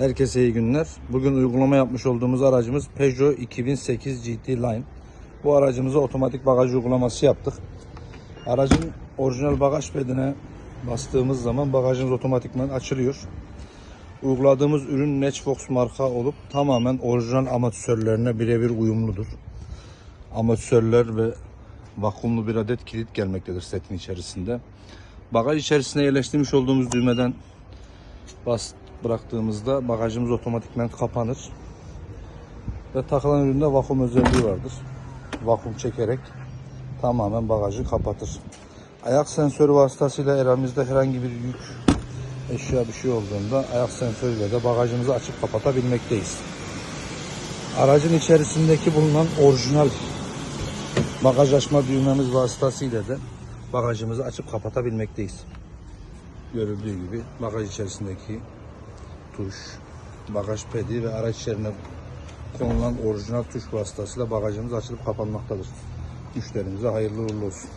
Herkese iyi günler. Bugün uygulama yapmış olduğumuz aracımız Peugeot 2008 GT Line. Bu aracımıza otomatik bagaj uygulaması yaptık. Aracın orijinal bagaj pedine bastığımız zaman bagajımız otomatikman açılıyor. Uyguladığımız ürün Natchbox marka olup tamamen orijinal amortisörlerine birebir uyumludur. Amortisörler ve vakumlu bir adet kilit gelmektedir setin içerisinde. Bagaj içerisine yerleştirmiş olduğumuz düğmeden bas bıraktığımızda bagajımız otomatikman kapanır. Ve takılan üründe vakum özelliği vardır. Vakum çekerek tamamen bagajı kapatır. Ayak sensörü vasıtasıyla elimizde herhangi bir yük eşya bir şey olduğunda ayak sensörüyle de bagajımızı açıp kapatabilmekteyiz. Aracın içerisindeki bulunan orijinal bagaj açma düğmemiz vasıtasıyla da bagajımızı açıp kapatabilmekteyiz. Görüldüğü gibi bagaj içerisindeki tuş, bagaj pedi ve araç içerisine konulan orijinal tuş vasıtasıyla bagajımız açılıp kapanmaktadır. Müşterimize hayırlı uğurlu olsun.